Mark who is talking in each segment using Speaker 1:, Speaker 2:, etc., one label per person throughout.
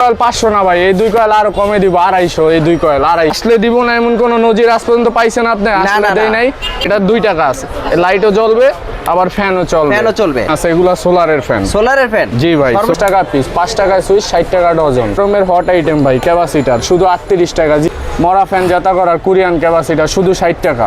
Speaker 1: Coil পাঁচশো না ভাই এই দুই কয়েল আরও কমে দিব আড়াইশো এই দুই কয়েল আড়াই আসলে দিব না এমন কোন নজির আজ পর্যন্ত পাইছেন আপনি? আসলে
Speaker 2: না,
Speaker 1: নাই এটা দুই টাকা আছে। লাইটও জ্বলবে আবার ফ্যানও চলবে।
Speaker 2: ফ্যানও চলবে।
Speaker 1: আচ্ছা এগুলা সোলারের ফ্যান
Speaker 2: সোলারের ফ্যান
Speaker 1: জি ভাই দশ টাকা পিস পাঁচ টাকায় সুইচ ষাট টাকা ডজন রুমের হট আইটেম ভাই ক্যাপাসিটার শুধু আটত্রিশ টাকা। জি মরা ফ্যান জাতা করার কোরিয়ান ক্যাপাসিটার শুধু ষাট টাকা।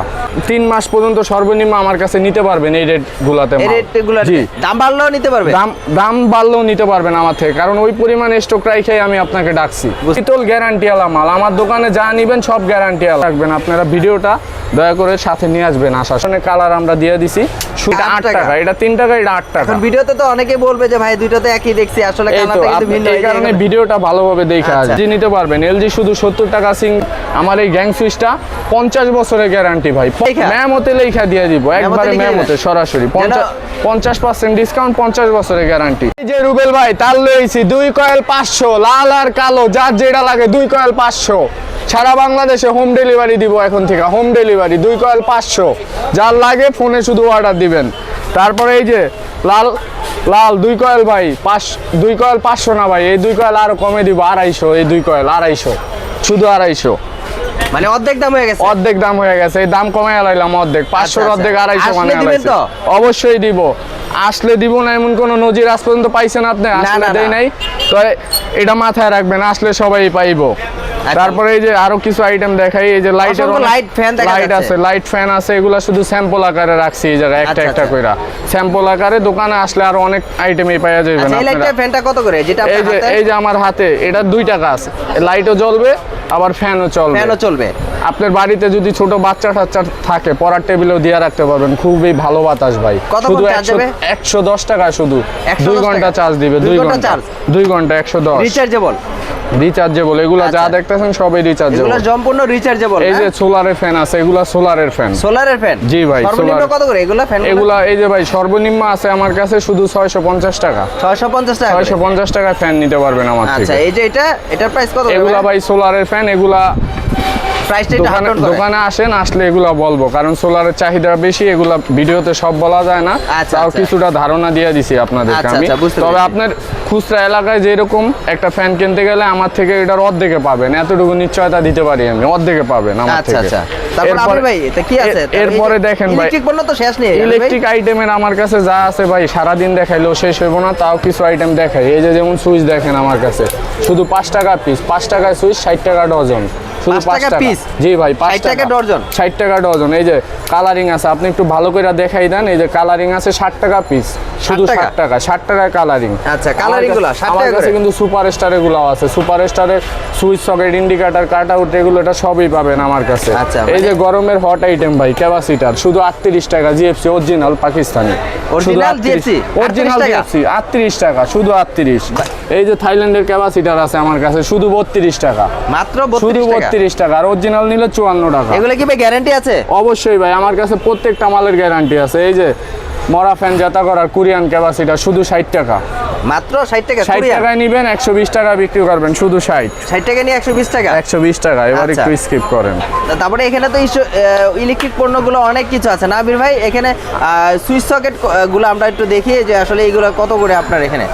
Speaker 1: তিন মাস পর্যন্ত সর্বনিম্ন আমার কাছে নিতে পারবেন এই রেট গুলাতে
Speaker 2: এই রেটগুলো
Speaker 1: জি।
Speaker 2: দাম বাড়লেও নিতে পারবে?
Speaker 1: দাম দাম বাড়লেও নিতে পারবেন আমার থেকে কারণ ওই পরিমাণ স্টক রাইখে আমি আপনাকে ডাকছি। শীতল গ্যারান্টি আলা মাল আমার দোকানে যা নিবেন সব গ্যারান্টি আলা রাখবেন আপনারা ভিডিওটা দয়া করে সাথে নিয়ে আসবেন আসার সময় কালার আমরা দিয়ে দিছি। শুধু
Speaker 2: আট টাকা।
Speaker 1: এটা তিন টাকা এটা আট টাকা।
Speaker 2: ভিডিওতে তো অনেকে বলবে যে ভাই দুইটাতে একই দেখছি আসলে
Speaker 1: এই তো কারণে ভিডিওটা ভালোভাবে দেখে
Speaker 2: আচ্ছা।
Speaker 1: জি নিতে পারবেন। এলজি শুধু সত্তর টাকা সিং আমার এই গ্যাং সুইচটা পঞ্চাশ বছরের গ্যারান্টি ভাই।
Speaker 2: লেখা?
Speaker 1: ম্যামতে লেখা দিয়ে দিব একবারে
Speaker 2: লিখে
Speaker 1: ম্যামতে সরাসরি। পঞ্চাশ পঞ্চাশ পার্সেন্ট ডিসকাউন্ট পঞ্চাশ বছরের গ্যারান্টি এই যে রুবেল ভাই তার লইছি দুই কয়েল পাঁচশো লাল আর কালো যার যেটা লাগে দুই কয়েল পাঁচশো। সারা বাংলাদেশে হোম ডেলিভারি দিব এখন থেকে হোম ডেলিভারি দুই কয়েল পাঁচশো। যার লাগে ফোনে শুধু অর্ডার দিবেন। তারপরে এই যে লাল লাল দুই কয়েল ভাই পাঁচ দুই কয়েল পাঁচশো না ভাই এই দুই কয়েল আরও কমে দিব আড়াইশো এই দুই কয়েল আড়াইশো শুধু আড়াইশো।
Speaker 2: মানে অর্ধেক দাম হয়ে গেছে।
Speaker 1: অর্ধেক দাম হয়ে গেছে এই দাম কমে লাইলাম অর্ধেক পাঁচশোর
Speaker 2: আচ্ছা।
Speaker 1: অর্ধেক আড়াইশো মানে
Speaker 2: তো?
Speaker 1: অবশ্যই দিব। আসলে দিব না এমন কোন নজির আজ পর্যন্ত পাইছেন আপনি? আসলে
Speaker 2: না,
Speaker 1: নাই। তো এটা মাথায় রাখবেন আসলে সবাই পাইবো। তারপরে এই যে আরও কিছু আইটেম দেখাই এই যে লাইটের
Speaker 2: লাইট ফ্যান
Speaker 1: লাইট আছে লাইট ফ্যান আছে এগুলা শুধু স্যাম্পল আকারে রাখছি এই জায়গায় একটা
Speaker 2: আচ্ছা,
Speaker 1: একটা
Speaker 2: আচ্ছা।
Speaker 1: কইরা। স্যাম্পল আকারে দোকানে আসলে আরও অনেক আইটেমই পাওয়া যাবে
Speaker 2: না এই ফ্যানটা কত করে? যেটা
Speaker 1: এই যে এই যে আমার হাতে এটা দুই টাকা আছে। লাইটও জ্বলবে আবার ফ্যানও চলবে।
Speaker 2: ফ্যানও চলবে।
Speaker 1: আপনার বাড়িতে যদি ছোট বাচ্চা টাচ্চা থাকে পড়ার টেবিলেও দিয়ে রাখতে পারবেন। খুবই ভালো বাতাস ভাই। শুধু একশো দশ টাকা শুধু। দুই
Speaker 2: ঘণ্টা
Speaker 1: চার্জ দিবে
Speaker 2: দুই ঘণ্টা
Speaker 1: দুই ঘণ্টা একশো দশ।
Speaker 2: রিচার্জেবল
Speaker 1: রিচার্জেবল এগুলো যা
Speaker 2: আচ্ছা।
Speaker 1: দেখতেছেন সবই রিচার্জেবল
Speaker 2: এগুলো সম্পূর্ণ রিচার্জেবল
Speaker 1: এই যে সোলারের ফ্যান আছে এগুলা সোলারের ফ্যান
Speaker 2: সোলারের ফ্যান
Speaker 1: জি ভাই,
Speaker 2: সর্বনিম্ন কত করে? এগুলো ফ্যান
Speaker 1: এগুলা এই যে ভাই সর্বনিম্ন আছে আমার কাছে শুধু ছয়শো পঞ্চাশ টাকা।
Speaker 2: 650 টাকা করে।
Speaker 1: ছয়শো পঞ্চাশ টাকা ফ্যান নিতে পারবেন আমার
Speaker 2: আচ্ছা এই যে এটা এটার প্রাইস কত
Speaker 1: এগুলা ভাই? সোলারের ফ্যান এগুলা
Speaker 2: প্রাইসটা একটু
Speaker 1: দোকানে দোকানে আসেন আসলে এগুলা বলব কারণ সোলারের চাহিদা বেশি এগুলা ভিডিওতে সব বলা যায় না।
Speaker 2: আচ্ছা,
Speaker 1: তাও
Speaker 2: আচ্ছা।
Speaker 1: কিছুটা ধারণা দিয়ে দিছি আপনাদেরকে
Speaker 2: আচ্ছা,
Speaker 1: আমি। তবে আপনার খুচরা এলাকায় যেরকম একটা ফ্যান কিনতে গেলে আমার থেকে এটার অর্ধেকে পাবেন। এতটুকু নিশ্চয়তা দিতে পারি আমি অর্ধেকে পাবেন আমার থেকে। এরপরে- দেখেন ভাই
Speaker 2: ইলেকট্রিক
Speaker 1: আইটেমের আমার কাছে যা আছে ভাই সারাদিন দেখাইলেও শেষ হইব না তাও কিছু আইটেম দেখাই। এই যে যেমন সুইচ দেখেন আমার কাছে শুধু পাঁচ টাকা পিস পাঁচ টাকায় সুইচ ষাট টাকা ডজন।
Speaker 2: টাকা
Speaker 1: টাকা? জি ভাই পাঁচ
Speaker 2: 60 টাকা ডজন?
Speaker 1: ষাট টাকা ডজন। এই যে কালারিং আছে আপনি একটু ভালো করে দেখাই দেন। এই যে কালারিং আছে ষাট টাকা পিস শুধু
Speaker 2: টাকা?
Speaker 1: ষাট টাকা ষাট টাকা কালারিং
Speaker 2: আচ্ছা, coloring গুলা 60 টাকা করে?
Speaker 1: কিন্তু সুপার এগুলো আছে। Super switch socket indicator cut out এগুলো এটা সবই পাবেন আমার কাছে।
Speaker 2: আচ্ছা,
Speaker 1: এই যে
Speaker 2: মানে-
Speaker 1: গরমের হট আইটেম ভাই ক্যাপাসিটার শুধু আটত্রিশ টাকা GFC original Pakistani? Original GFC টাকা? শুধু আটত্রিশ। এই যে থাইল্যান্ডের ক্যাপাসিটার আছে আমার কাছে শুধু বত্রিশ টাকা।
Speaker 2: মাত্র
Speaker 1: শুধু
Speaker 2: 32 টাকা?
Speaker 1: বত্রিশ টাকা আর অরিজিনাল নিলে চুয়ান্ন টাকা।
Speaker 2: এগুলো কি ভাই গ্যারান্টি আছে?
Speaker 1: অবশ্যই ভাই আমার কাছে প্রত্যেকটা মালের গ্যারান্টি আছে। এই যে মরা ফ্যান জাতা করার কোরিয়ান ক্যাপাসিটা শুধু ষাট টাকা।
Speaker 2: মাত্র 60 টাকা
Speaker 1: ষাট টাকায় নিবেন একশো বিশ টাকা বিক্রি করবেন শুধু ষাট।
Speaker 2: 60 টাকা নিয়ে 120 টাকা?
Speaker 1: একশো বিশ টাকা এবার
Speaker 2: আচ্ছা।
Speaker 1: একটু স্কিপ করেন।
Speaker 2: তারপরে এখানে তো ইলেকট্রিক পণ্যগুলো অনেক কিছু আছে। না আবির ভাই এখানে সুইচ সকেটগুলো আমরা একটু দেখি যে আসলে এইগুলো কত করে আপনার এখানে?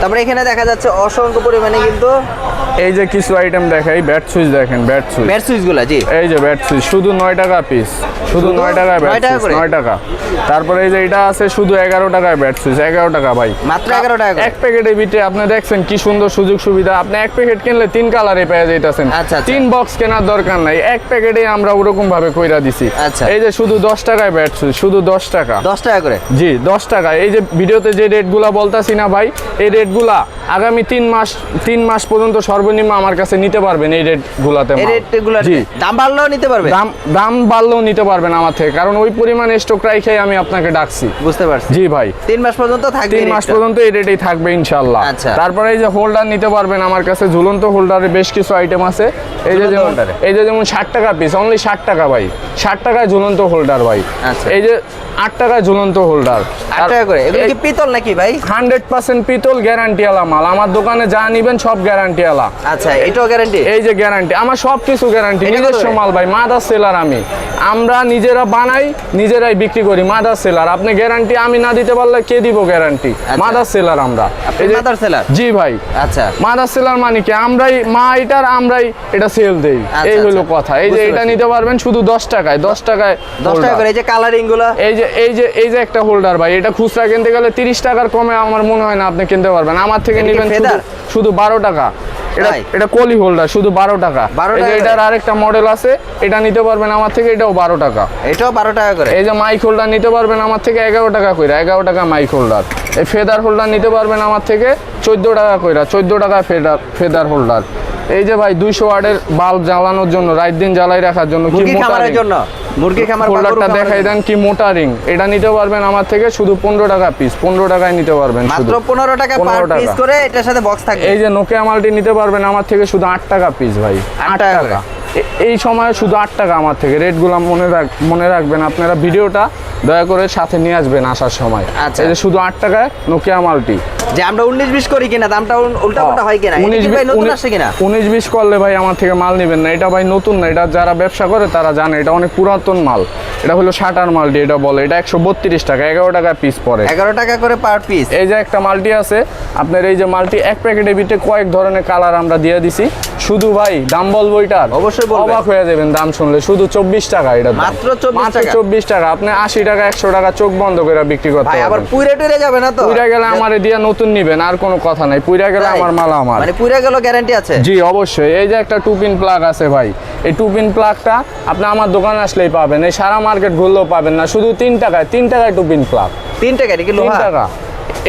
Speaker 2: তারপরে এখানে দেখা যাচ্ছে অসংখ্য পরিমাণে কিন্তু
Speaker 1: এই যে কিছু আইটেম দেখাই ব্যাট সুইচ দেখেন ব্যাট সুইচ
Speaker 2: ব্যাট সুইচগুলা জি।
Speaker 1: এই যে ব্যাট সুইচ শুধু নয় টাকা পিস শুধু
Speaker 2: শুধু
Speaker 1: নয় টাকায়
Speaker 2: নয়
Speaker 1: ব্যাট সুইচ
Speaker 2: করে?
Speaker 1: নয় টাকা। তারপরে এই যে এটা আছে শুধু এগারো টাকায় ব্যাট সুইচ এগারো টাকা ভাই।
Speaker 2: মাত্র 11 টাকা
Speaker 1: এক প্যাকেটের ভিতরে আপনি দেখছেন কি সুন্দর সুযোগ সুবিধা। আপনি এক প্যাকেট কিনলে তিন কালারে পেয়ে যাইতেছেন।
Speaker 2: আচ্ছা, আচ্ছা।
Speaker 1: তিন বক্স কেনার দরকার নাই। এক প্যাকেটে আমরা ওরকম ভাবে কইরা দিছি।
Speaker 2: আচ্ছা।
Speaker 1: এই যে শুধু দশ টাকায় ব্যাট সুইচ শুধু দশ টাকা।
Speaker 2: 10 টাকা করে?
Speaker 1: জি দশ টাকা। এই যে ভিডিওতে যে রেটগুলা বলতাছি না ভাই এই রেটগুলা আগামী তিন মাস তিন মাস পর্যন্ত সর্বনিম্ন আমার কাছে নিতে পারবেন এই রেটগুলাতে
Speaker 2: এই
Speaker 1: মাল।
Speaker 2: রেটগুলো
Speaker 1: জি।
Speaker 2: দাম বাড়লেও নিতে পারবে?
Speaker 1: দাম দাম বাড়লেও নিতে পারবেন আমার থেকে কারণ ওই পরিমাণ স্টক রাইখে আমি আপনাকে ডাকছি।
Speaker 2: বুঝতে পারছি।
Speaker 1: জি ভাই।
Speaker 2: তিন মাস পর্যন্ত থাকবে
Speaker 1: তিন মাস পর্যন্ত এই রেটেই থাকবে ইনশাল্লাহ
Speaker 2: আচ্ছা।
Speaker 1: তারপরে এই যে হোল্ডার নিতে পারবেন আমার কাছে ঝুলন্ত হোল্ডারে বেশ কিছু আইটেম আছে। এই যে যেমন এই যে যেমন ষাট টাকা পিস অনলি ষাট টাকা ভাই। ষাট টাকায় ঝুলন্ত হোল্ডার ভাই।
Speaker 2: আচ্ছা।
Speaker 1: এই যে আট টাকায় ঝুলন্ত হোল্ডার
Speaker 2: আট টাকা করে? এগুলো কি পিতল নাকি ভাই?
Speaker 1: হান্ড্রেড পার্সেন্ট পিতল গ্যারান্টি আলা মাল। আমার দোকানে যা নিবেন সব গ্যারান্টি আলা। তালা
Speaker 2: আচ্ছা এটাও গ্যারান্টি
Speaker 1: এই যে গ্যারান্টি আমার সব কিছু গ্যারান্টি নিজস্ব মাল ভাই মাদার সেলার আমি। আমরা নিজেরা বানাই নিজেরাই বিক্রি করি মাদার সেলার আপনি গ্যারান্টি আমি না দিতে পারলে কে দিব গ্যারান্টি মাদার সেলার আমরা।
Speaker 2: mother seller?
Speaker 1: জি ভাই।
Speaker 2: আচ্ছা।
Speaker 1: মাদার সেলার মানে কি? আমরাই মা এটার আমরাই এটা সেল দেই।
Speaker 2: আচ্ছা,
Speaker 1: এই হলো
Speaker 2: আচ্ছা।
Speaker 1: কথা। এই যে এটা নিতে পারবেন শুধু দশ টাকায় দশ টাকায়
Speaker 2: দশ টাকা করে এই যে কালারিংগুলো?
Speaker 1: এই যে এই যে এই যে একটা হোল্ডার ভাই এটা খুচরা কিনতে গেলে তিরিশ টাকার কমে আমার মনে হয় না আপনি কিনতে পারবেন। আমার থেকে নেবেন শুধু
Speaker 2: feather?
Speaker 1: শুধু বারো টাকা। এটা? কলি হোল্ডার শুধু বারো টাকা। বারো
Speaker 2: টাকা
Speaker 1: এটার আরেকটা মডেল আছে এটা নিতে পারবেন আমার থেকে এটাও বারো টাকা।
Speaker 2: এটাও বারো টাকা করে।
Speaker 1: এই যে মাইক হোল্ডার নিতে পারবেন আমার থেকে এগারো টাকা কইরা এগারো টাকা মাইক হোল্ডার এই ফেদার হোল্ডার নিতে পারবেন আমার থেকে চোদ্দ টাকা কইরা চোদ্দ টাকা ফেদার ফেদার হোল্ডার এই যে ভাই দুইশো ওয়ার্ডের বাল্ব জ্বালানোর জন্য রাত দিন জ্বালাই রাখার জন্য কি
Speaker 2: মুরগি
Speaker 1: মোটা
Speaker 2: খামারের
Speaker 1: ring।
Speaker 2: জন্য মুরগি খামার খামারের
Speaker 1: দেখাই দেন কি মোটা রিং এটা নিতে পারবেন আমার থেকে শুধু পনেরো টাকা পিস পনেরো টাকায় নিতে পারবেন
Speaker 2: মাত্র পনেরো টাকা পার
Speaker 1: 15।
Speaker 2: পিস করে এটার সাথে বক্স থাকবে।
Speaker 1: এই যে নোকিয়া মালটি নিতে পারবেন আমার থেকে শুধু আট টাকা পিস ভাই
Speaker 2: আট
Speaker 1: আট
Speaker 2: টাকা।
Speaker 1: টাকা। এই সময় শুধু আট টাকা আমার থেকে। রেটগুলো মনে রাখ মনে রাখবেন। আপনারা ভিডিওটা দয়া করে সাথে নিয়ে আসবেন আসার সময়।
Speaker 2: আচ্ছা।
Speaker 1: এই যে শুধু আট টাকায় নোকিয়া মালটি।
Speaker 2: যে আমরা উনিশ বিশ করি কিনা দামটা উল- উল্টা পাল্টা হয় কিনা?
Speaker 1: উনিশ
Speaker 2: ভাই নতুন আসছে কিনা?
Speaker 1: উনিশ বিশ করলে ভাই আমার থেকে মাল নেবেন না। এটা ভাই নতুন না এটা যারা ব্যবসা করে তারা জানে এটা অনেক পুরাতন মাল। এটা হলো শাটার মালটি এটা বলে। এটা একশো বত্রিশ টাকা এগারো টাকা পিস পড়ে।
Speaker 2: এগারো টাকা করে পার পিস
Speaker 1: এই যে একটা মাল্টি আছে আপনার এই যে মাল্টি এক প্যাকেটের ভিতরে কয়েক ধরনের কালার আমরা দিয়ে দিছি। শুধু ভাই দাম বলব এটার
Speaker 2: অবশ্যই।
Speaker 1: অবাক হয়ে যাবেন দাম শুনলে শুধু চব্বিশ টাকা এটা
Speaker 2: মাত্র
Speaker 1: চব্বিশ টাকা। আপনি আশি টাকা একশো টাকা চোখ বন্ধ করে বিক্রি করতে
Speaker 2: আবার পুইরে টুইরে যাবে না তো?
Speaker 1: পুইরা গেলে আমারে দিয়া নতুন নিবেন আর কোনো কথা নাই। পুইরা গেলে আমার মালা আমার।
Speaker 2: মানে পুইরে গেল গ্যারান্টি আছে?
Speaker 1: জি অবশ্যই। এই যে একটা টু পিন প্লাগ আছে ভাই এই টু পিন প্লাগটা আপনি আমার দোকানে আসলেই পাবেন। এই সারা মার্কেট ঘুরলেও পাবেন না শুধু তিন টাকায় তিন টাকায় টু পিন প্লাগ।
Speaker 2: তিন টাকা এটা কি লোহা?
Speaker 1: টাকা।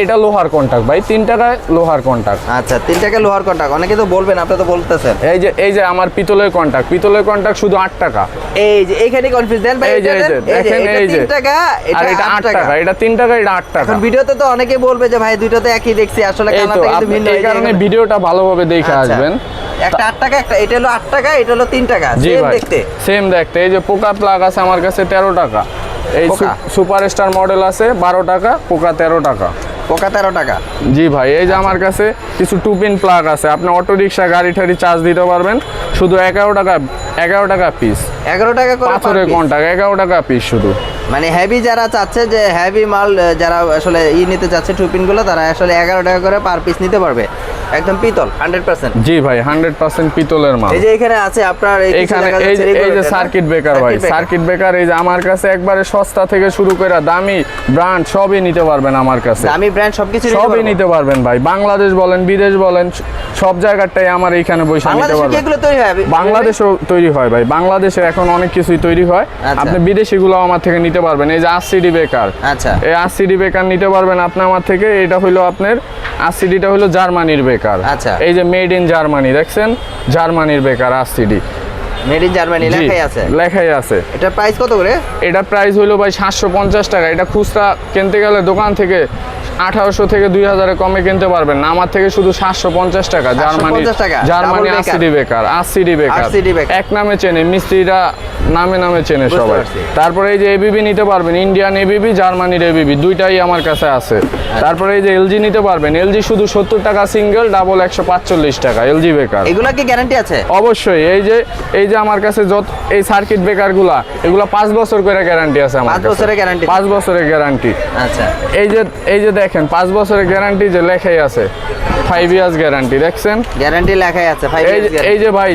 Speaker 1: এটা লোহার কন্টাক্ট ভাই তিন টাকায় লোহার কন্টাক্ট
Speaker 2: আচ্ছা তিন টাকা লোহার কন্টাক্ট অনেকে তো বলবেন আপনি তো বলতেছেন।
Speaker 1: এই যে এই যে আমার পিতলের কন্টাক্ট পিতলের কন্টাক্ট শুধু আট টাকা।
Speaker 2: এই যে এখানে কনফিউজ দেন ভাই
Speaker 1: এই যে দেখেন
Speaker 2: এটা
Speaker 1: এই যে।
Speaker 2: তিন টাকা
Speaker 1: এটা আট টাকা। এটা তিন টাকা এটা আট টাকা।
Speaker 2: এখন ভিডিওতে তো অনেকে বলবে যে ভাই দুইটাতে একই দেখছি আসলে কালারটা কিন্তু ভিন্ন
Speaker 1: এই কারণে ভিডিওটা ভালোভাবে দেখে
Speaker 2: আচ্ছা।
Speaker 1: আসবেন।
Speaker 2: একটা আট টাকা একটা এটা হলো আট টাকা এটা হলো তিন টাকা
Speaker 1: জি
Speaker 2: Same
Speaker 1: ভাই
Speaker 2: দেখতে।
Speaker 1: সেম দেখতে। এই যে পোকা প্লাগ আছে আমার কাছে তেরো টাকা। এই
Speaker 2: পোকা?
Speaker 1: সুপার স্টার মডেল আছে বারো টাকা পোকা তেরো টাকা।
Speaker 2: পোকা তেরো টাকা।
Speaker 1: জি ভাই এই যে আমার কাছে কিছু টু পিন প্লাগ আছে। আপনি অটো রিক্সা গাড়ি ঠাড়ি চার্জ দিতে পারবেন। শুধু এগারো টাকা এগারো টাকা পিস
Speaker 2: এগারো টাকা করে per
Speaker 1: পাথরের কন্টাক্ট এগারো টাকা পিস শুধু।
Speaker 2: মানে হেভি যারা চাচ্ছে যে হেভি মাল যারা আসলে ই নিতে চাচ্ছে টুপিনগুলো তারা আসলে এগারো টাকা করে পার পিস নিতে পারবে। একদম পিতল হান্ড্রেড পার্সেন্ট
Speaker 1: জি ভাই হান্ড্রেড পার্সেন্ট পিতলের মাল।
Speaker 2: এই যে এখানে আছে আপনার দেখা
Speaker 1: এই যে-? সার্কিট ব্রেকার ভাই সার্কিট ব্রেকার এই যে আমার কাছে একবারে সস্তা থেকে শুরু করে দামি ব্র্যান্ড সবই নিতে পারবেন আমার কাছে।
Speaker 2: দামি ব্র্যান্ড সবকিছু
Speaker 1: সবই নিতে পারবেন ভাই বাংলাদেশ বলেন বিদেশ বলেন সব জায়গাটাই আমার এইখানে বসে নিতে পারবেন। বাংলাদেশেও তৈরি হয় ভাই বাংলাদেশে এখন অনেক কিছুই তৈরি হয়।
Speaker 2: আপনি
Speaker 1: আপনি বিদেশিগুলো আমার থেকে নিতে পারবেন। এই যে আরসিডি বেকার।
Speaker 2: আচ্ছা।
Speaker 1: এই আরসিডি বেকার নিতে পারবেন আপনি আমার থেকে। এটা হলো আপনার আরসিডিটা হলো জার্মানির বেকার।
Speaker 2: আচ্ছা।
Speaker 1: এই যে মেড ইন জার্মানি দেখছেন? জার্মানির বেকার আরসিডি
Speaker 2: মেড ইন জার্মানি লেখাই আছে।
Speaker 1: লেখাই আছে।
Speaker 2: এটা প্রাইস কত করে?
Speaker 1: এটা প্রাইস হলো ভাই সাতশো পঞ্চাশ টাকা। এটা খুচরা কিনতে গেলে দোকান থেকে আঠারোশো থেকে দুই হাজারে কমে কিনতে পারবেন না। আমার থেকে শুধু সাতশো পঞ্চাশ টাকা। Germany Germany RCD Baker. RCD Baker এক নামে চেনে মিস্ত্রিরা নামে নামে চেনে সবাই। তারপরে এই যে এবিবি নিতে পারবেন ইন্ডিয়ান এবিবি জার্মানির এবিবি দুইটাই আমার কাছে আছে।
Speaker 2: আচ্ছা।
Speaker 1: তারপরে এই যে এলজি নিতে পারবেন এলজি শুধু সত্তর টাকা সিঙ্গেল ডাবল একশো পাঁচচল্লিশ টাকা এলজি বেকার।
Speaker 2: এগুলা কি গ্যারান্টি আছে?
Speaker 1: অবশ্যই এই যে এই যে আমার কাছে যত এই সার্কিট ব্রেকারগুলা এগুলা পাঁচ বছর করে গ্যারান্টি আছে আমার
Speaker 2: পাঁচ বছরের guarantee?
Speaker 1: পাঁচ বছরের গ্যারান্টি
Speaker 2: আচ্ছা।
Speaker 1: এই যে এই যে দেখেন পাঁচ বছরের গ্যারান্টি যে লেখাই আছে। ফাইভ ইয়ার্স গ্যারান্টি দেখছেন?
Speaker 2: গ্যারান্টি লেখাই আছে ফাইভ
Speaker 1: এই যে- ভাই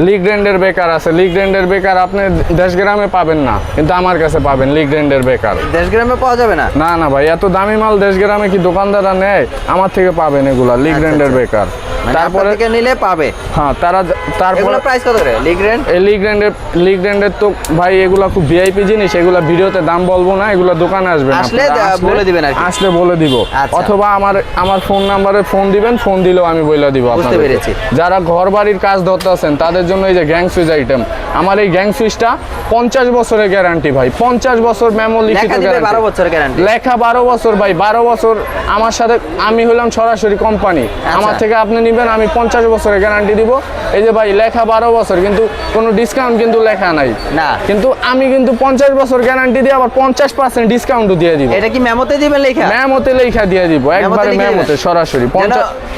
Speaker 1: লিগ রেন্ডের বেকার আছে। লিগ রেন্ডের বেকার আপনি দেশ গ্রামে পাবেন না কিন্তু আমার কাছে পাবেন লিগ রেন্ডের বেকার
Speaker 2: দেশ গ্রামে পাওয়া যাবে না?
Speaker 1: না না ভাই এত দামি মাল দেশ গ্রামে কি দোকানদাররা নেয়? আমার থেকে পাবেন এগুলা লিগ
Speaker 2: আচ্ছা, আচ্ছা।
Speaker 1: বেকার তারপরে
Speaker 2: থেকে নিলে পাবে।
Speaker 1: হ্যাঁ তারা তারপরে
Speaker 2: প্রাইস কত করে লিগ রেন্ট
Speaker 1: এই লিগ রেন্ডের লিগ রেন্ডের তো ভাই এগুলা খুব ভিআইপি জিনিস এগুলা ভিডিওতে দাম বলব না এগুলা দোকানে আসবেন
Speaker 2: আসলে বলে দিবেন আর
Speaker 1: আসলে বলে দিব।
Speaker 2: আচ্ছা।
Speaker 1: অথবা আমার আমার ফোন নাম্বারে ফোন দিবেন ফোন দিলেও আমি বলে দিব আপনাদের
Speaker 2: পেরেছি।
Speaker 1: যারা ঘর বাড়ির কাজ ধরতে আছেন তাদের জন্য এই যে গ্যাং সুইচ আইটেম আমার এই গ্যাং সুইচটা পঞ্চাশ বছরের গ্যারান্টি ভাই। পঞ্চাশ বছর মেমো লিখিত
Speaker 2: বারো। বছর গ্যারান্টি
Speaker 1: লেখা বারো বছর ভাই বারো বছর আমার সাথে আমি হলাম সরাসরি কোম্পানি আমার থেকে আপনি নিবেন আমি পঞ্চাশ বছরের গ্যারান্টি দিব। এই যে ভাই লেখা বারো বছর কিন্তু কোনো ডিসকাউন্ট কিন্তু লেখা নাই।
Speaker 2: না।
Speaker 1: কিন্তু আমি কিন্তু পঞ্চাশ বছর গ্যারান্টি দিয়ে আবার পঞ্চাশ পার্সেন্ট ডিসকাউন্টও দিয়ে দিব।
Speaker 2: এটা কি মেমোতে দিবেন লেখা?
Speaker 1: ম্যামতে লেখা দিয়ে দিব একবারে
Speaker 2: লিখে
Speaker 1: ম্যামতে সরাসরি।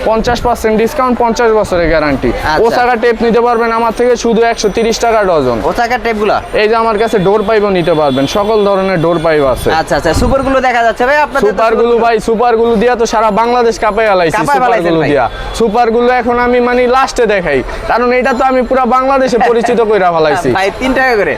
Speaker 1: পঞ্চাশ পার্সেন্ট ডিসকাউন্ট পঞ্চাশ বছরের গ্যারান্টি
Speaker 2: আচ্ছা।
Speaker 1: ওসাকা টেপ নিতে পারবেন আমার থেকে শুধু একশো তিরিশ টাকা ডজন।
Speaker 2: ওসাকার টেপগুলো
Speaker 1: এই যে আমার কাছে ডোর পাইপও নিতে পারবেন সকল ধরনের ডোর পাইপ আছে।
Speaker 2: আচ্ছা আচ্ছা সুপারগুলো দেখা যাচ্ছে ভাই আপনাদের তো সুপারগুলো
Speaker 1: ভাই সুপারগুলো দিয়া তো সারা বাংলাদেশ কাঁপাই আলাইছি
Speaker 2: কাঁপায়
Speaker 1: সুপার
Speaker 2: ফেলাইছেনগুলো
Speaker 1: দিয়া। সুপার গুলো এখন আমি মানে লাস্টে দেখাই। কারণ এটা তো আমি পুরো বাংলাদেশে পরিচিত কইরা ফেলাইছি।
Speaker 2: ভাই তিন টাকা করে?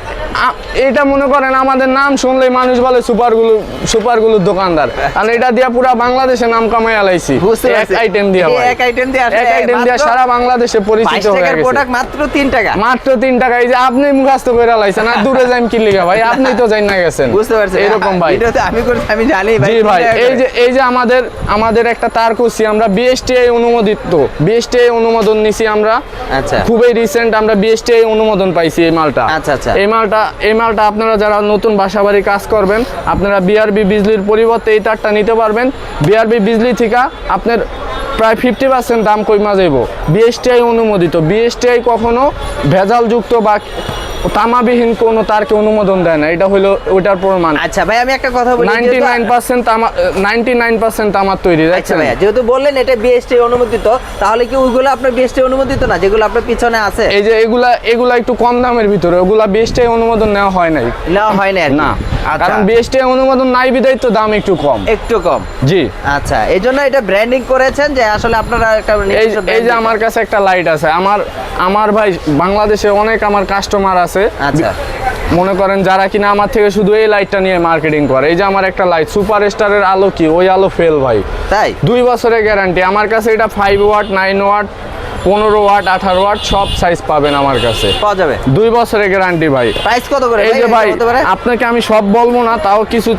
Speaker 1: এটা মনে করেন আমাদের নাম শুনলেই মানুষ বলে সুপারগুলো সুপারগুলোর দোকানদার। আর এটা দিয়া পুরো বাংলাদেশে নাম কামাই আলাইছি এক আইটেম দিয়া ভাই।
Speaker 2: এক item দিয়ে
Speaker 1: এক আইটেম দিয়া সারা বাংলাদেশে পরিচিত হয়ে গেছে।
Speaker 2: প্রোডাক্ট মাত্র তিন টাকা।
Speaker 1: মাত্র তিন টাকা। এই যে আপনি মুখাস্ত করে লাইছেন আর দূরে যাইম কি লিগা ভাই? আপনি তো যাই না গেছেন।
Speaker 2: বুঝতে পারছেন
Speaker 1: এরকম ভাই।
Speaker 2: এটা তো আমি করছি আমি জানি ভাই
Speaker 1: জি ভাই এই যে এই যে আমাদের আমাদের একটা তার করছি আমরা বিএসটিআই অনুমোদিত। বিএসটিআই অনুমোদন নিছি আমরা।
Speaker 2: আচ্ছা।
Speaker 1: খুবই রিসেন্ট আমরা বিএসটিআই অনুমোদন পাইছি এই মালটা।
Speaker 2: আচ্ছা, আচ্ছা।
Speaker 1: এই মালটা এই মালটা আপনারা যারা নতুন বাসাবাড়ি কাজ করবেন আপনারা বিআরবি বিজলির পরিবর্তে এই তারটা নিতে পারবেন। বিআরবি বিজলি থেকে আপনার প্রায় ফিফটি পার্সেন্ট দাম কইমা যাইব। বিএসটিআই অনুমোদিত। বিএসটিআই কখনো ভেজালযুক্ত বা তামাবিহীন কোনো তারকে অনুমোদন দেয় না? এটা হলো ওইটার প্রমাণ।
Speaker 2: আচ্ছা ভাই আমি একটা কথা বলি
Speaker 1: নাইনটি
Speaker 2: যেহেতু-
Speaker 1: nine percent ninety nine percent আমার তৈরি
Speaker 2: আচ্ছা ভাইয়া যেহেতু বললেন এটা বিএসটি অনুমোদিত তাহলে কি ওইগুলো আপনার বিএসটি অনুমোদিত না যেগুলো আপনার পিছনে আছে?
Speaker 1: এই যে এগুলা এগুলা একটু কম দামের ভিতরে ওগুলা বিএসটি অনুমোদন নেওয়া হয় নাই।
Speaker 2: নেওয়া হয় না
Speaker 1: না
Speaker 2: আচ্ছা।
Speaker 1: কারণ বিএসটি অনুমোদন নাই বিদায় তো দাম একটু কম।
Speaker 2: একটু কম।
Speaker 1: জি।
Speaker 2: আচ্ছা এই জন্য এটা ব্র্যান্ডিং করেছেন যে আসলে আপনারা একটা
Speaker 1: এই যে আমার কাছে একটা লাইট আছে আমার আমার ভাই বাংলাদেশে অনেক আমার কাস্টমার আছে।
Speaker 2: আচ্ছা।
Speaker 1: মনে করেন যারা কিনা আমার থেকে শুধু এই লাইটটা নিয়ে মার্কেটিং করে। এই যে আমার একটা লাইট সুপার স্টারের আলো কি? ওই আলো ফেল ভাই।
Speaker 2: তাই?
Speaker 1: দুই বছরের গ্যারান্টি আমার কাছে এটা ফাইভ ওয়াট নাইন ওয়াট পনেরো ওয়াট আঠারো ওয়াট সব সাইজ পাবেন আমার কাছে।
Speaker 2: পাওয়া যাবে।
Speaker 1: দুই বছরের গ্যারান্টি ভাই।
Speaker 2: প্রাইস কত করে
Speaker 1: এই যে ভাই আপনাকে আমি সব বলব না তাও কিছু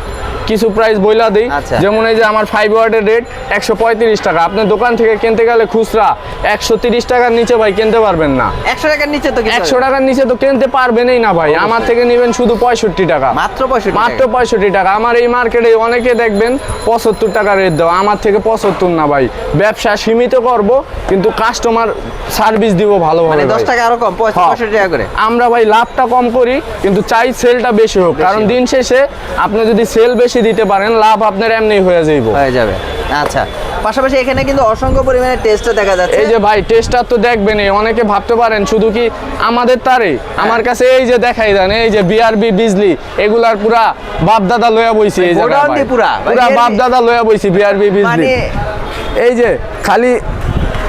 Speaker 1: কিছু প্রাইস বইলা দিই।
Speaker 2: আচ্ছা।
Speaker 1: যেমন এই যে আমার ফাইভ ওয়ার্ডের রেট একশো পঁয়ত্রিশ টাকা। আপনি দোকান থেকে কিনতে গেলে খুচরা একশো তিরিশ টাকার নিচে ভাই কিনতে পারবেন না।
Speaker 2: একশো টাকার নিচে তো
Speaker 1: একশো টাকার নিচে তো কিনতে পারবেনই না ভাই। আমার থেকে নেবেন শুধু পঁয়ষট্টি টাকা।
Speaker 2: মাত্র পঁয়ষট্টি
Speaker 1: মাত্র পঁয়ষট্টি টাকা। আমার এই মার্কেটে অনেকে দেখবেন পঁচাত্তর টাকা রেট দেওয়া আমার থেকে পঁচাত্তর না ভাই। ব্যবসা সীমিত করব কিন্তু কাস্টমার সার্ভিস দিব ভালোভাবে
Speaker 2: মানে দশ টাকা আরও কম
Speaker 1: হ্যাঁ।
Speaker 2: পঁয়ষট্টি টাকা করে।
Speaker 1: আমরা ভাই লাভটা কম করি কিন্তু চাই সেলটা বেশি হোক। কারণ দিন শেষে আপনি যদি সেল বেশি দিতে পারেন লাভ আপনার এমনি হয়ে যাইব।
Speaker 2: হয়ে যাবে। আচ্ছা পাশাপাশি এখানে কিন্তু অসংখ্য পরিমাণে টেস্টও দেখা যাচ্ছে।
Speaker 1: এই যে ভাই টেস্টার তো দেখবেনই অনেকে ভাবতে পারেন শুধু কি আমাদের তারে আমার কাছে এই যে দেখাই দেন এই যে বিআরবি বিজলি এগুলার পুরা বাপ দাদা লয়া বইছি এই জায়গায়
Speaker 2: গোডাউন পুরা।
Speaker 1: পুরা বাপ দাদা লয়া বইছি বিআরবি বিজলি
Speaker 2: মানে
Speaker 1: এই যে খালি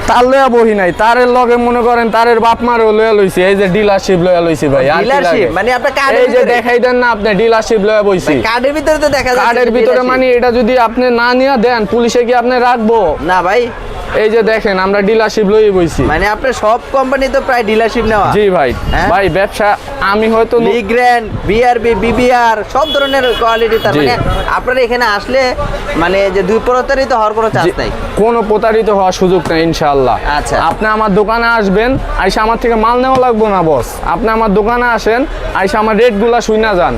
Speaker 1: তার লয়া বহি নাই। তারের লগে মনে করেন তারের বাপ মারও লয়া লইছি। এই যে ডিলারশিপ লয়া লইছি ভাই? লাগে?
Speaker 2: মানে আপনি
Speaker 1: এই যে দেখাই দেন না আপনি ডিলারশিপ লয়া বইছি।
Speaker 2: কার্ডের ভিতরে তো দেখা যায়
Speaker 1: কার্ডের ভিতরে মানে এটা যদি আপনি না নিয়া দেন পুলিশে কি আপনি রাখব?
Speaker 2: না ভাই।
Speaker 1: এই যে দেখেন আমরা ডিলারশিপ লই বইছি।
Speaker 2: মানে আপনার সব কোম্পানি তো প্রায় ডিলারশিপ নেওয়া।
Speaker 1: জি ভাই
Speaker 2: হ্যাঁ?
Speaker 1: ভাই ব্যবসা আমি হয়তো
Speaker 2: লিগ্র্যান্ড বিআরবি বিবিআর সব ধরনের কোয়ালিটি তার। মানে আপনারা এখানে আসলে মানে যে দুই প্রতারিত হওয়ার কোনো চান্স নাই।
Speaker 1: কোনো প্রতারিত হওয়ার সুযোগ নেই ইনশাআল্লাহ।
Speaker 2: আচ্ছা।
Speaker 1: আপনি আমার দোকানে আসবেন আইসা আমার থেকে মাল নেওয়া লাগবো না বস আপনি আমার দোকানে আসেন আইসা আমার রেটগুলা শুইনা যান।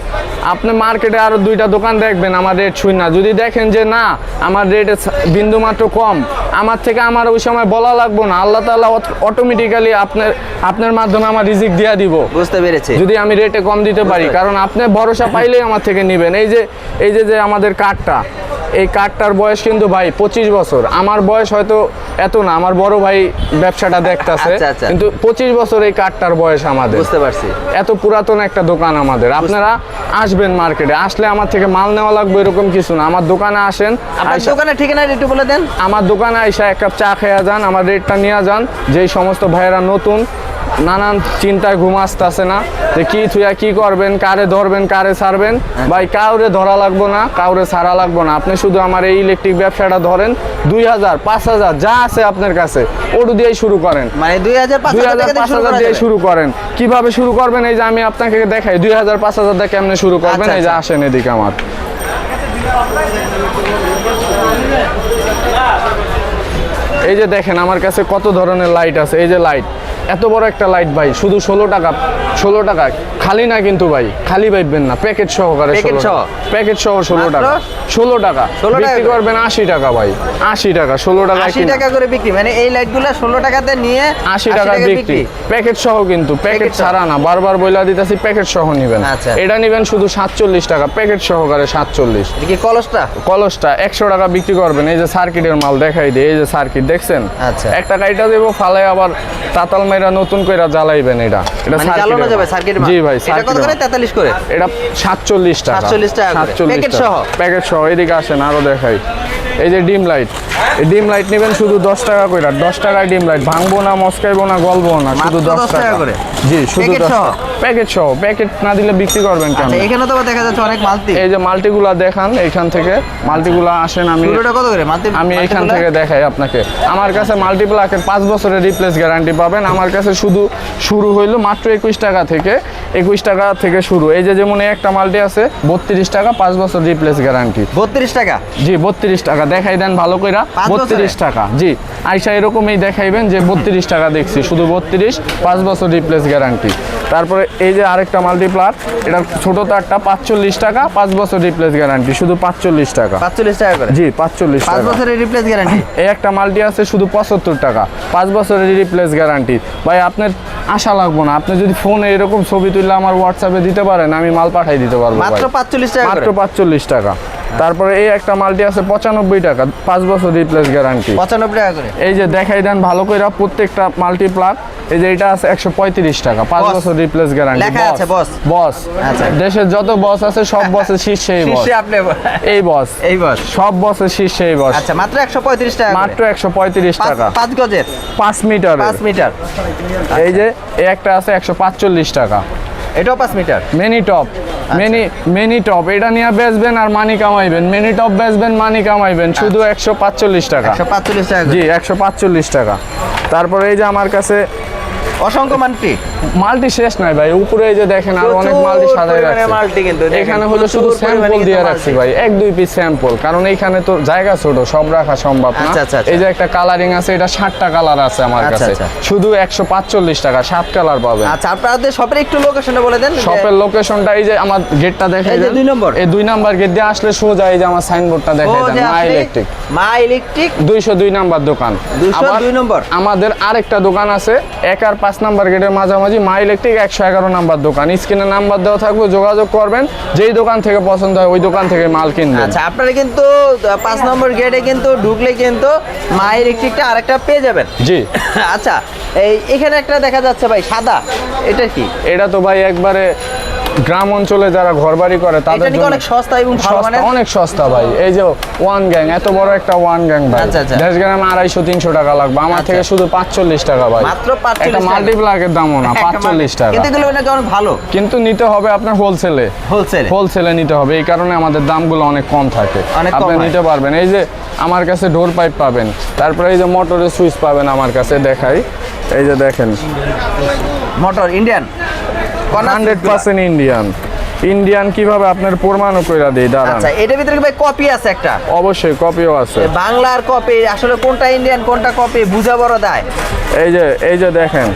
Speaker 1: আপনি মার্কেটে আরও দুইটা দোকান দেখবেন আমার রেট শুই না যদি দেখেন যে না আমার রেট বিন্দু মাত্র কম আমার থেকে আমার ওই সময় বলা লাগবো না। আল্লাহ তাআলা অটোমেটিক্যালি আপনার আপনার মাধ্যমে আমার রিজিক দিয়া দিব।
Speaker 2: বুঝতে পেরেছি।
Speaker 1: যদি আমি রেটে কম দিতে পারি কারণ আপনি ভরসা পাইলেই আমার থেকে নেবেন। এই যে এই যে যে আমাদের কার্ডটা এই কার্ডটার বয়স কিন্তু ভাই পঁচিশ বছর। আমার বয়স হয়তো এত না আমার বড় ভাই ব্যবসাটা দেখতাছে।
Speaker 2: আচ্ছা, আচ্ছা।
Speaker 1: কিন্তু পঁচিশ বছর এই কার্ডটার বয়স আমাদের।
Speaker 2: বুঝতে পারছি।
Speaker 1: এত পুরাতন একটা দোকান আমাদের। আপনারা আসবেন মার্কেটে। আসলে আমার থেকে মাল নেওয়া লাগবে এরকম কিছু না। আমার দোকানে আসেন
Speaker 2: আপনার দোকানের ঠিকানা একটু বলে দেন।
Speaker 1: আমার দোকানে আইসা এক কাপ চা খেয়ে যান আমার রেটটা নিয়ে যান। যেই সমস্ত ভাইয়েরা নতুন নানান চিন্তায় ঘুম আসতেছে না যে কি থুয়া কি করবেন কারে ধরবেন কারে ছাড়বেন? ভাই কাউরে ধরা লাগবো না কাউরে ছাড়া লাগবো না। আপনি শুধু আমার এই ইলেকট্রিক ব্যবসাটা ধরেন দুই হাজার পাঁচ হাজার যা আছে আপনার কাছে ওটু দিয়েই শুরু করেন।
Speaker 2: মানে দুই হাজার পাঁচ হাজার দিয়ে শুরু
Speaker 1: করেন। কীভাবে শুরু করবেন? এই যে আমি আপনাকে দেখাই দুই হাজার পাঁচ হাজার দিয়ে কেমনে শুরু করবেন?
Speaker 2: আচ্ছা,
Speaker 1: এই যে
Speaker 2: আচ্ছা।
Speaker 1: আসেন এদিকে আমার। এই যে দেখেন আমার কাছে কত ধরনের লাইট আছে। এই যে লাইট এত বড় একটা লাইট ভাই শুধু ষোলো টাকা। ষোলো টাকা। খালি না কিন্তু ভাই খালি পাইবেন না প্যাকেট সহকারে ষোলো
Speaker 2: সহ?
Speaker 1: প্যাকেট সহ ষোলো টাকা। ষোলো টাকা।
Speaker 2: 16 টাকা
Speaker 1: বিক্রি করবেন আশি টাকা ভাই আশি টাকা ষোলো টাকা
Speaker 2: আশি টাকা করে বিক্রি মানে এই লাইটগুলো ষোলো টাকাতে নিয়ে
Speaker 1: আশি টাকা বিক্রি। প্যাকেট সহ কিন্তু প্যাকেট ছাড়া না বারবার বইলা দিতেছি প্যাকেট সহ নিবেন।
Speaker 2: আচ্ছা।
Speaker 1: এটা নিবেন শুধু সাতচল্লিশ টাকা প্যাকেট সহকারে সাতচল্লিশ।
Speaker 2: কি কলসটা?
Speaker 1: কলসটা একশো টাকা বিক্রি করবেন এই যে সার্কিটের মাল দেখাই দিই এই যে সার্কিট দেখছেন?
Speaker 2: আচ্ছা।
Speaker 1: একটা কাইটা দেবো ফালাই আবার তাতাল মাইরা নতুন কইরা জ্বালাইবেন এটা। এটা
Speaker 2: মানে যাবে সার্কিট
Speaker 1: জি ভাই
Speaker 2: এটা কত করে? তেতাল্লিশ করে।
Speaker 1: এটা সাতচল্লিশ টাকা
Speaker 2: 47 টাকা প্যাকেট সহ?
Speaker 1: প্যাকেট সহ এদিকে আসেন আরও দেখাই। এই যে ডিম লাইট। এই ডিম লাইট নেবেন শুধু দশ টাকা করে দশ টাকায় ডিম লাইট। ভাঙবো না মস্কাইবো না গলবো না শুধু দশ
Speaker 2: টাকা করে?
Speaker 1: জি শুধু
Speaker 2: প্যাকেট সহ?
Speaker 1: প্যাকেট না দিলে বিক্রি করবেন কেন
Speaker 2: আচ্ছা এখানে তো দেখা যাচ্ছে অনেক মালতি।
Speaker 1: এই যে মাল্টিগুলা দেখান এইখান থেকে। মাল্টিগুলা আসেন আমি
Speaker 2: কত করে?
Speaker 1: আমি এইখান থেকে দেখাই আপনাকে। আমার কাছে মাল্টিপ্লাকের পাঁচ বছরের রিপ্লেস গ্যারান্টি পাবেন। আমার কাছে শুধু শুরু হইল মাত্র একুশ টাকা থেকে। একুশ টাকা থেকে শুরু। এই যে যেমন একটা মাল্টি আছে বত্রিশ টাকা পাঁচ বছর রিপ্লেস গ্যারান্টি
Speaker 2: বত্রিশ টাকা?
Speaker 1: জি বত্রিশ টাকা দেখাই দেন ভালো কইরা বত্রিশ টাকা। জি আইসা এরকমই দেখাইবেন যে বত্রিশ টাকা দেখছি শুধু বত্রিশ পাঁচ বছর রিপ্লেস গ্যারান্টি তারপরে এই যে আরেকটা মাল্টিপ্লার এটা ছোট তারটা পাঁচচল্লিশ টাকা পাঁচ বছর রিপ্লেস গ্যারান্টি শুধু পাঁচচল্লিশ টাকা।
Speaker 2: পাঁচচল্লিশ টাকা করে?
Speaker 1: জি পাঁচচল্লিশ
Speaker 2: পাঁচ বছরের রিপ্লেস গ্যারান্টি
Speaker 1: এই একটা মাল্টি আছে শুধু পঁচাত্তর টাকা পাঁচ বছরের রিপ্লেস গ্যারান্টি ভাই আপনার আশা লাগবো না আপনি যদি ফোনে এরকম ছবি তুললে আমার হোয়াটসঅ্যাপে দিতে পারেন আমি মাল পাঠাই দিতে পারব।
Speaker 2: মাত্র পাঁচচল্লিশ টাকা
Speaker 1: মাত্র পাঁচচল্লিশ টাকা। তারপরে এই একটা মালটি আছে পঁচানব্বই টাকা পাঁচ বছর রিপ্লেস গ্যারান্টি
Speaker 2: পঁচানব্বই টাকা করে?
Speaker 1: এই যে দেখাই দেন ভালো করে প্রত্যেকটা মাল্টি প্লাগ এই যে এটা আছে একশো পঁয়ত্রিশ টাকা পাঁচ বছর রিপ্লেস গ্যারান্টি। বস
Speaker 2: আচ্ছা।
Speaker 1: দেশের যত বস আছে সব বসের শীর্ষে এই বস এই বস
Speaker 2: এই বস
Speaker 1: সব বসের শীর্ষে এই বস
Speaker 2: আচ্ছা মাত্র একশো পঁয়ত্রিশ টাকা
Speaker 1: মাত্র একশো পঁয়ত্রিশ টাকা।
Speaker 2: পাঁচ গজের?
Speaker 1: পাঁচ মিটার
Speaker 2: পাঁচ মিটার।
Speaker 1: এই যে এই একটা আছে একশো পাঁচচল্লিশ টাকা।
Speaker 2: এটাও পাঁচ মিটার?
Speaker 1: মেনি টপ মেনি মেনি টপ এটা নিয়ে বেচবেন আর মানি কামাইবেন। মেনি টপ বেচবেন মানি কামাইবেন। শুধু একশো পাঁচচল্লিশ টাকা।
Speaker 2: একশো পাঁচচল্লিশ টাকা।
Speaker 1: জি একশো পাঁচচল্লিশ টাকা। তারপরে এই যে আমার কাছে
Speaker 2: অসংখ্য মানটি
Speaker 1: মাল্টি শেষ নাই ভাই উপরে যে দেখেন আর অনেক মাল্টি সাজাই
Speaker 2: পরিমাণে
Speaker 1: রাখছে।
Speaker 2: মাল্টি কিন্তু,
Speaker 1: এখানে হলো শুধু স্যাম্পল দিয়ে রাখছি ভাই এক দুই পিস স্যাম্পল কারণ এইখানে তো জায়গা ছোট সব রাখা সম্ভব না।
Speaker 2: আচ্ছা, আচ্ছা, আচ্ছা।
Speaker 1: এই যে একটা কালারিং আছে এটা ষাটটা কালার আছে আমার কাছে। শুধু একশো পাঁচচল্লিশ টাকা সাত কালার পাবেন।
Speaker 2: আচ্ছা আপনাদের শপের একটু লোকেশনটা বলে দেন
Speaker 1: শপের লোকেশনটা এই যে আমার গেটটা দেখে
Speaker 2: এই যে দুই নম্বর?
Speaker 1: এই দুই নাম্বার গেট দিয়ে আসলে সোজা এই যে আমার সাইনবোর্ডটা
Speaker 2: ও
Speaker 1: দেখে
Speaker 2: যে
Speaker 1: দেন মা ইলেকট্রিক
Speaker 2: মা ইলেকট্রিক
Speaker 1: দুইশো দুই নাম্বার দোকান।
Speaker 2: 202
Speaker 1: আবার
Speaker 2: নম্বর?
Speaker 1: আমাদের আরেকটা দোকান আছে এক আর পাঁচ নাম্বার গেটের মাঝামাঝি। মা ইলেকট্রিক একশো এগারো নাম্বার দোকান। স্ক্রিনে নাম্বার দেওয়া থাকবে যোগাযোগ করবেন। যেই দোকান থেকে পছন্দ হয় ওই দোকান থেকে মাল কিনবেন।
Speaker 2: আচ্ছা আপনারা কিন্তু পাঁচ নম্বর গেটে কিন্তু ঢুকলে কিন্তু মা ইলেকট্রিকটা আরেকটা পেয়ে যাবেন।
Speaker 1: জি।
Speaker 2: আচ্ছা এই এখানে একটা দেখা যাচ্ছে ভাই সাদা। এটা কি?
Speaker 1: এটা তো ভাই একবারে গ্রাম অঞ্চলে যারা ঘরবাড়ি করে তাদের জন্য
Speaker 2: অনেক সস্তা এবং ভালো মানের
Speaker 1: অনেক সস্তা ভাই। এই যে ওয়ান গ্যাং এত বড় একটা ওয়ান গ্যাং ভাই।
Speaker 2: আচ্ছা, আচ্ছা।
Speaker 1: দেশ গ্রামে আড়াইশো তিনশো টাকা লাগবে। আমার
Speaker 2: আচ্ছা।
Speaker 1: থেকে শুধু পাঁচচল্লিশ টাকা ভাই।
Speaker 2: মাত্র 45
Speaker 1: একটা
Speaker 2: টাকা।
Speaker 1: মাল্টিপ্লাকের দামও না পাঁচচল্লিশ টাকা।
Speaker 2: কিন্তু এগুলো অনেক ভালো।
Speaker 1: কিন্তু নিতে হবে আপনার হোলসেলে
Speaker 2: হোলসেল
Speaker 1: হোলসেলে নিতে হবে। এই কারণে আমাদের দামগুলো অনেক কম থাকে। আপনি নিতে পারবেন। এই যে আমার কাছে ডোর পাইপ পাবেন। তারপরে এই যে মোটরের সুইচ পাবেন আমার কাছে দেখাই। এই যে দেখেন।
Speaker 2: Motor Indian
Speaker 1: hundred percent Indian. Indian কীভাবে আপনার প্রমাণও করে দিই? দাঁড়ান।
Speaker 2: আচ্ছা এটার ভিতরে কি ভাই কপি আছে একটা।
Speaker 1: অবশ্যই কপিও আছে।
Speaker 2: বাংলার কপি আসলে কোনটা ইন্ডিয়ান কোনটা কপি বুঝা বড় দেয়।
Speaker 1: এই যে এই যে দেখেন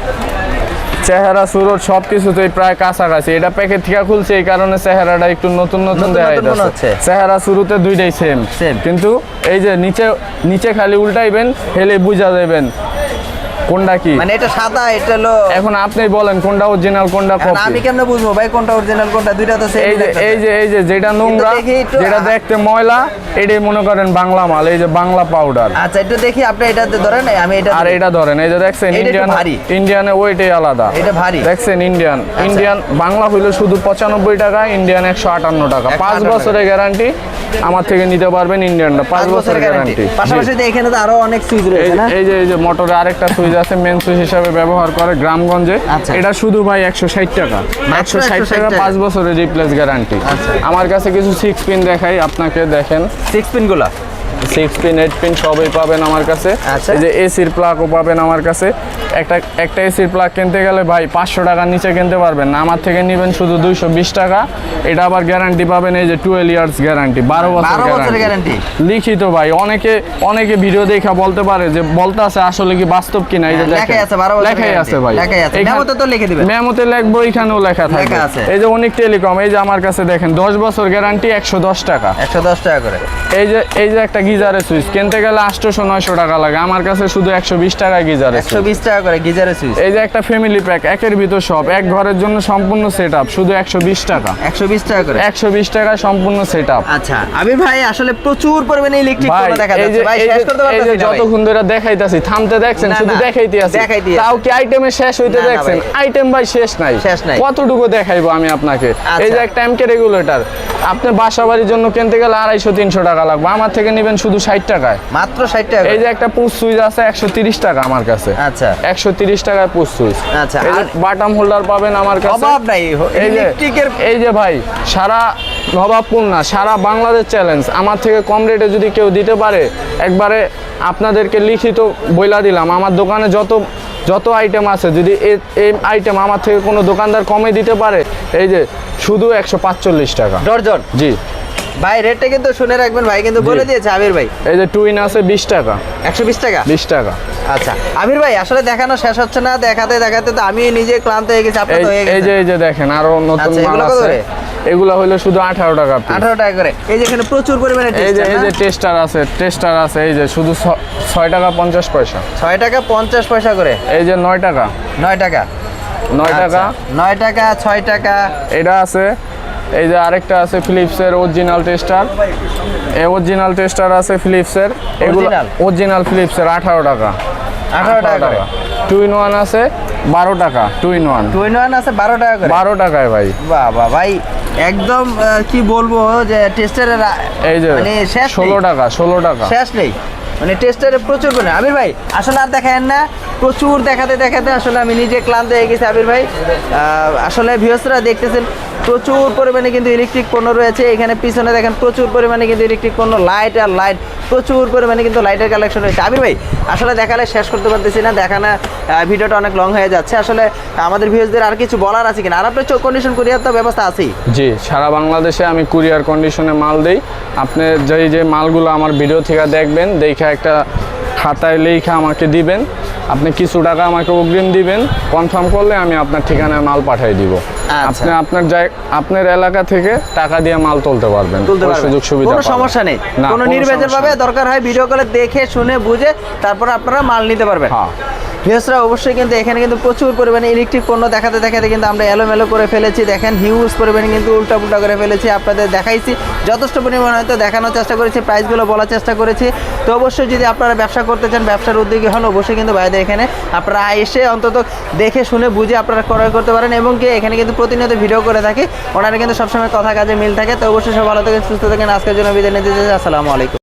Speaker 1: চেহারা সুরত সব কিছুতেই প্রায় কাছাকাছি। এটা প্যাকেট থেকে খুলছে এই কারণে চেহারাটা একটু নতুন নতুন দেখা। যাচ্ছে চেহারা শুরুতে দুইটাই সেম। কিন্তু এই যে নিচে নিচে খালি উল্টাইবেন হেলে বুঝা যাবেন কোনটা কি?
Speaker 2: মানে এটা সাদা এটা হলো
Speaker 1: এখন আপনি বলেন কোনটা অরিজিনাল কোনটা কপি
Speaker 2: আমি কেমনে বুঝব ভাই কোনটা অরিজিনাল কোনটা দুইটা তো
Speaker 1: এই যে এই যে এই যে যেটা নোংরা যেটা দেখতে ময়লা এটাই মনে করেন বাংলা মাল এই যে বাংলা পাউডার
Speaker 2: আচ্ছা একটু দেখি আপনি এটাতে ধরেন আমি এটা
Speaker 1: আর এটা ধরেন এই যে দেখছেন ইন্ডিয়ান। ইন্ডিয়ানে ওইটাই আলাদা।
Speaker 2: এটা ভারী। আচ্ছা।
Speaker 1: দেখছেন ইন্ডিয়ান ইন্ডিয়ান বাংলা হইল শুধু পঁচানব্বই টাকা ইন্ডিয়ান একশো আটান্ন টাকা। পাঁচ বছরের গ্যারান্টি আমার থেকে নিতে পারবেন ইন্ডিয়ানটা পাঁচ বছরের গ্যারান্টি
Speaker 2: পাশাপাশি এখানে তো আরও অনেক সুইচ রয়েছে না?
Speaker 1: এই যে এই যে মোটরে আরেকটা সুইচ আছে মেন সুইচ হিসাবে ব্যবহার করে গ্রামগঞ্জে।
Speaker 2: আচ্ছা।
Speaker 1: এটা শুধু ভাই একশো ষাট টাকা। একশো ষাট
Speaker 2: 160
Speaker 1: টাকা। পাঁচ বছরের রিপ্লেস গ্যারান্টি
Speaker 2: আচ্ছা।
Speaker 1: আমার কাছে কিছু সিক্স পিন দেখাই আপনাকে দেখেন।
Speaker 2: সিক্স পিনগুলা?
Speaker 1: সিক্স পিন এইট পিন সবই পাবেন আমার কাছে।
Speaker 2: আচ্ছা।
Speaker 1: এই যে এসির প্লাগও পাবেন আমার কাছে। একটা একটা এসির প্লাগ কিনতে গেলে ভাই পাঁচশো টাকার নিচে কিনতে পারবেন না। আমার থেকে নেবেন শুধু দুইশো বিশ টাকা। এটা আবার গ্যারান্টি পাবেন এই যে টুয়েলভ ইয়ার্স গ্যারান্টি বারো বছর গ্যারান্টি লিখিত ভাই অনেকে অনেকে ভিডিও দেখা বলতে পারে যে বলতে আছে আসলে কি বাস্তব কিনা এই যে
Speaker 2: হ্যাঁ, লেখাই আছে, 12 বছরের
Speaker 1: লেখাই আছে
Speaker 2: guarantee।
Speaker 1: ভাই।
Speaker 2: মেমোতে
Speaker 1: লিখব এখানেও লেখা
Speaker 2: থাকে
Speaker 1: এই যে অনেক টেলিকম এই যে আমার কাছে দেখেন দশ বছর গ্যারান্টি একশো দশ টাকা।
Speaker 2: একশো দশ টাকা করে।
Speaker 1: এই যে এই যে একটা গিজারের সুইচ। কিনতে গেলে আটশোশো নয়শো টাকা লাগে। আমার কাছে শুধু একশো বিশ টাকায় গিজারের
Speaker 2: একশো বিশ টাকা করে গিজারের সুইচ।
Speaker 1: এই যে একটা ফ্যামিলি প্যাক একের ভিতর সব। এক ঘরের জন্য সম্পূর্ণ সেট আপ শুধু একশো বিশ টাকা।
Speaker 2: একশো বিশ টাকা করে।
Speaker 1: একশো বিশ টাকায় সম্পূর্ণ সেট আপ
Speaker 2: আচ্ছা আবির ভাই আসলে প্রচুর পরিমাণে ইলেকট্রিক দেখা যাচ্ছে। ভাই শেষ করতে পারতেছি না।
Speaker 1: যতক্ষণ ধরে দেখাইতাছি থামতে দেখছেন শুধু দেখাইতে আছি। তাও কি আইটেমে শেষ হইতে দেখছেন আইটেম ভাই শেষ নাই।
Speaker 2: শেষ নাই।
Speaker 1: কতটুকু দেখাইবো আমি আপনাকে? এই
Speaker 2: আচ্ছা।
Speaker 1: যে একটা এমকে রেগুলেটর আপনি বাসা বাড়ির জন্য কিনতে গেলে আড়াইশো তিনশো টাকা লাগবে। আমার থেকে নেবেন শুধু ষাট টাকায়।
Speaker 2: মাত্র ষাট টাকা
Speaker 1: এই যে একটা পুশ সুইচ আছে একশো তিরিশ টাকা আমার কাছে।
Speaker 2: আচ্ছা।
Speaker 1: একশো তিরিশ টাকায় পুশ সুইচ।
Speaker 2: আচ্ছা,
Speaker 1: এই যে
Speaker 2: আর-
Speaker 1: বাটাম হোল্ডার পাবেন আমার কাছে।
Speaker 2: অভাব নাই
Speaker 1: এই যে এই যে ভাই সারা নবাবপুর না সারা বাংলাদেশ চ্যালেঞ্জ। আমার থেকে কম রেটে যদি কেউ দিতে পারে একবারে আপনাদেরকে লিখিত বইলা দিলাম। আমার দোকানে যত যত আইটেম আছে যদি এই আইটেম আমার থেকে কোনো দোকানদার কমে দিতে পারে এই যে শুধু একশো পাঁচচল্লিশ টাকা।
Speaker 2: ডর্জন।
Speaker 1: জি।
Speaker 2: ভাই রেটটা কিন্তু শুনে রাখবেন ভাই কিন্তু বলে দিয়েছে আবির ভাই।
Speaker 1: এই যে টুইন আছে বিশ টাকা।
Speaker 2: একশো বিশ টাকা?
Speaker 1: বিশ টাকা।
Speaker 2: আচ্ছা আবির ভাই আসলে দেখানো শেষ হচ্ছে না দেখাতে দেখাতে তো আমি নিজে ক্লান্ত হয়ে গেছি আপনার হয়ে
Speaker 1: এই যে এই যে দেখেন আরও নতুন
Speaker 2: আচ্ছা,
Speaker 1: মাল আছে? এগুলো হলো শুধু আঠারো টাকা piece।
Speaker 2: আঠারো টাকা করে। এই যে এখানে প্রচুর পরিমাণে
Speaker 1: এই যে এই যে টেস্টার আছে টেস্টার আছে এই যে শুধু ছ- ছয় টাকা পঞ্চাশ পয়সা।
Speaker 2: ছয় টাকা পঞ্চাশ পয়সা করে?
Speaker 1: এই যে নয় টাকা।
Speaker 2: নয় টাকা।
Speaker 1: নয় টাকা।
Speaker 2: আচ্ছা, নয় টাকা ছয় টাকা।
Speaker 1: এটা আছে এই যে আরেকটা আছে ফিলিপসের অরিজিনাল টেস্টার এই অরিজিনাল টেস্টার আছে ফিলিপসের এগুলো? অরিজিনাল ফিলিপসের আঠারো টাকা।
Speaker 2: আঠারো টাকা
Speaker 1: টু ইন ওয়ান আছে বারো টাকা two in one
Speaker 2: two in one আছে বারো টাকা করে।
Speaker 1: বারো টাকায় ভাই।
Speaker 2: বাবা ভাই একদম কি বলব যে টেস্টারের
Speaker 1: এই যে
Speaker 2: মানে
Speaker 1: ষোলো। টাকা ষোলো টাকা।
Speaker 2: শেষ নেই। মানে টেস্টারে প্রচুর পরিমাণে আবির ভাই, আসলে আর দেখেন না, প্রচুর দেখাতে দেখাতে আসলে আমি নিজে ক্লান্ত হয়ে গেছি আবির ভাই। আসলে ভিউসরা দেখতেছেন, প্রচুর পরিমাণে কিন্তু ইলেকট্রিক পণ্য রয়েছে, এখানে পিছনে দেখেন প্রচুর পরিমাণে কিন্তু ইলেকট্রিক পণ্য লাইট আর লাইট প্রচুর পরিমাণে কিন্তু লাইটের কালেকশন রয়েছে। আবির ভাই, আসলে দেখালে শেষ করতে পারতেছি না দেখানা ভিডিওটা অনেক লং হয়ে যাচ্ছে। আসলে আমাদের ভিউসদের আর কিছু বলার আছে কিনা? আর আপনার কন্ডিশন কুরিয়ার তো ব্যবস্থা আছেই।
Speaker 1: জি, সারা বাংলাদেশে আমি কুরিয়ার কন্ডিশনে মাল দেই। আপনি যেই যে মালগুলো আমার ভিডিও থেকে দেখবেন, দেখে একটা খাতায় লেখা আমাকে দিবেন। আপনি কিছু টাকা আমাকে অগ্রিম দিবেন। কনফার্ম করলে আমি আপনার ঠিকানায় মাল পাঠিয়ে দিব।
Speaker 2: আচ্ছা।
Speaker 1: আপনি আপনার যাই আপনার এলাকা থেকে টাকা দিয়ে মাল তুলতে পারবেন।
Speaker 2: তুলতে পারবেন।
Speaker 1: সুযোগ সুবিধা
Speaker 2: কোনো সমস্যা নেই। কোনো নির্ভেজাল ভাবে দরকার হয় ভিডিও কলে দেখে শুনে বুঝে তারপর আপনারা মাল নিতে পারবেন।
Speaker 1: হ্যাঁ।
Speaker 2: ভিউসরা অবশ্যই কিন্তু এখানে কিন্তু প্রচুর পরিমাণে ইলেকট্রিক পণ্য দেখাতে দেখাতে কিন্তু আমরা এলোমেলো করে ফেলেছি। দেখেন হিউজ পরিমাণে কিন্তু উল্টা পুল্টা করে ফেলেছি, আপনাদের দেখাইছি। যথেষ্ট পরিমাণে হয়তো দেখানোর চেষ্টা করেছি প্রাইসগুলো বলার চেষ্টা করেছি। তো অবশ্যই যদি আপনারা ব্যবসা করতে চান, ব্যবসার উদ্যোগী হন, অবশ্যই কিন্তু বাইরে এখানে আপনারা এসে অন্তত দেখে শুনে বুঝে আপনারা ক্রয় করতে পারেন এবং কি এখানে কিন্তু প্রতিনিয়ত ভিডিও করে থাকি। ওনারা কিন্তু সবসময় কথা কাজে মিল থাকে। তো অবশ্যই সব ভালো থেকে সুস্থ থাকেন। আজকের জন্য বিদায় নিতে। আসসালামু আলাইকুম।